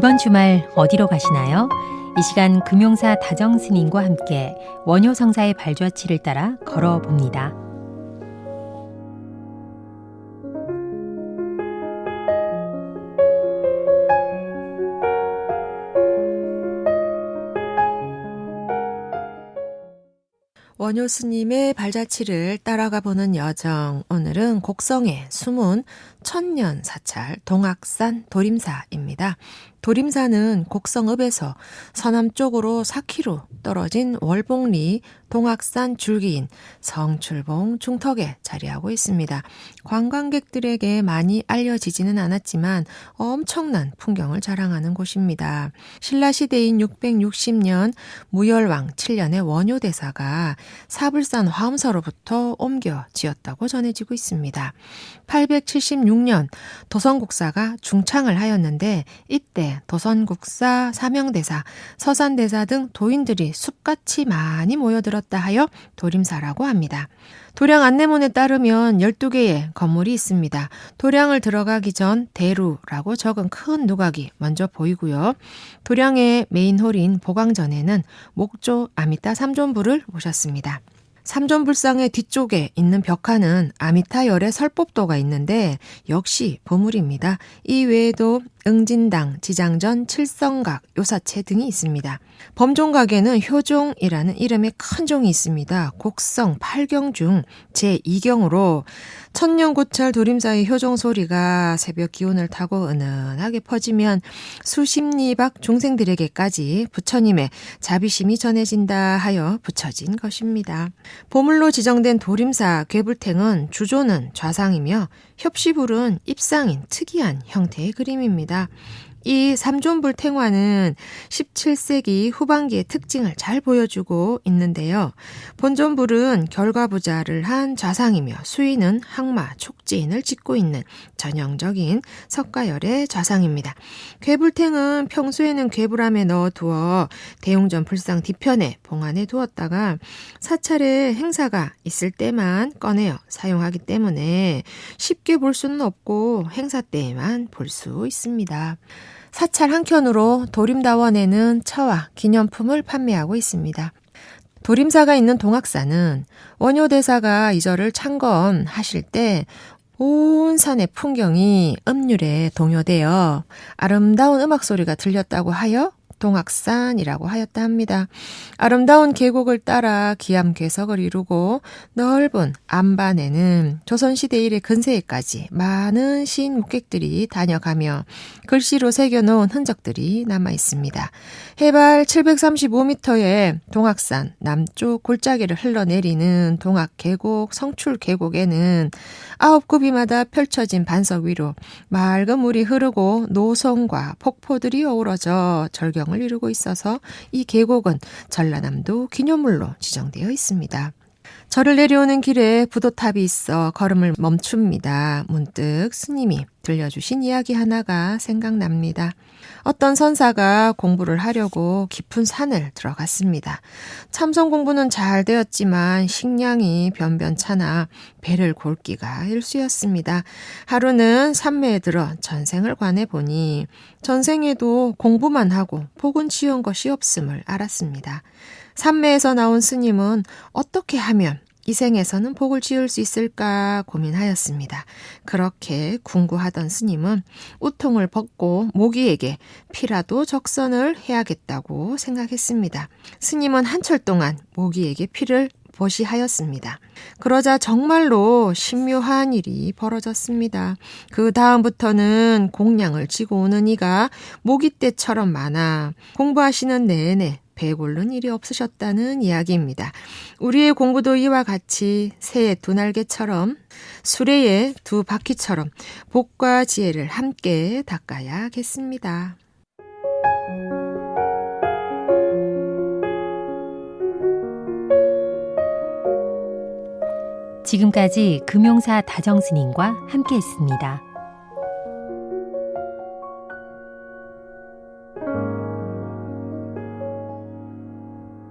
이번 주말 어디로 가시나요? 이 시간 금용사 다정 스님과 함께 원효 성사의 발자취를 따라 걸어 봅니다. 원효 스님의 발자취를 따라가 보는 여정. 오늘은 곡성의 숨은 천년 사찰 동악산 도림사입니다. 도림사는 곡성읍에서 서남 쪽으로 4km 떨어진 월봉리 동악산 줄기인 성출봉 중턱에 자리하고 있습니다. 관광객들에게 많이 알려지지는 않았지만 엄청난 풍경을 자랑하는 곳입니다. 신라시대인 660년 무열왕 7년의 원효대사가 사불산 화엄서로부터 옮겨 지었다고 전해지고 있습니다. 876년 도선국사가 중창을 하였는데 이때 도선국사, 사명대사, 서산대사 등 도인들이 숲같이 많이 모여들었다 하여 도림사라고 합니다. 도량 안내문에 따르면 12개의 건물이 있습니다. 도량을 들어가기 전 대루라고 적은 큰 누각이 먼저 보이고요. 도량의 메인홀인 보광전에는 목조 아미타 삼존부를 모셨습니다. 삼존불상의 뒤쪽에 있는 벽화는 아미타 열의 설법도가 있는데 역시 보물입니다. 이 외에도 응진당, 지장전, 칠성각, 요사체 등이 있습니다. 범종각에는 효종이라는 이름의 큰 종이 있습니다. 곡성 8경 중 제2경으로 천년고찰 도림사의 효종 소리가 새벽 기온을 타고 은은하게 퍼지면 수십리 밖 중생들에게까지 부처님의 자비심이 전해진다 하여 붙여진 것입니다. 보물로 지정된 도림사 괴불탱은 주조는 좌상이며 협시불은 입상인 특이한 형태의 그림입니다. 間 이 삼존불 탱화는 17세기 후반기의 특징을 잘 보여주고 있는데요. 본존불은 결과부자를 한 좌상이며 수인은 항마, 촉지인을 짓고 있는 전형적인 석가열의 좌상입니다. 괴불탱은 평소에는 괴불함에 넣어두어 대웅전 불상 뒤편에 봉안에 두었다가 사찰에 행사가 있을 때만 꺼내어 사용하기 때문에 쉽게 볼 수는 없고 행사 때에만 볼 수 있습니다. 사찰 한켠으로 도림다원에는 처와 기념품을 판매하고 있습니다. 도림사가 있는 동학사는 원효대사가 이 절을 창건하실 때 온 산의 풍경이 음률에 동요되어 아름다운 음악 소리가 들렸다고 하여 동학산이라고 하였다 합니다. 아름다운 계곡을 따라 기암괴석을 이루고 넓은 안반에는 조선시대 이래 근세에까지 많은 시인 묵객들이 다녀가며 글씨로 새겨놓은 흔적들이 남아 있습니다. 해발 735m의 동학산 남쪽 골짜기를 흘러내리는 동학계곡 성출계곡에는 아홉 구비마다 펼쳐진 반석 위로 맑은 물이 흐르고 노성과 폭포들이 어우러져 절경 을 이루고 있어서 이 계곡은 전라남도 기념물로 지정되어 있습니다. 절을 내려오는 길에 부도탑이 있어 걸음을 멈춥니다. 문득 스님이 들려주신 이야기 하나가 생각납니다. 어떤 선사가 공부를 하려고 깊은 산을 들어갔습니다. 참선 공부는 잘 되었지만 식량이 변변찮아 배를 골기가 일쑤였습니다. 하루는 산매에 들어 전생을 관해 보니 전생에도 공부만 하고 복은 지은 것이 없음을 알았습니다. 산매에서 나온 스님은 어떻게 하면 이 생에서는 복을 지을 수 있을까 고민하였습니다. 그렇게 궁구하던 스님은 우통을 벗고 모기에게 피라도 적선을 해야겠다고 생각했습니다. 스님은 한철 동안 모기에게 피를 보시하였습니다. 그러자 정말로 신묘한 일이 벌어졌습니다. 그 다음부터는 공량을 지고 오는 이가 모기떼처럼 많아 공부하시는 내내 배 고른 일이 없으셨다는 이야기입니다. 우리의 공부도 이와 같이 새의 두 날개처럼 수레의 두 바퀴처럼 복과 지혜를 함께 닦아야겠습니다. 지금까지 금용사 다정 스님과 함께 했습니다.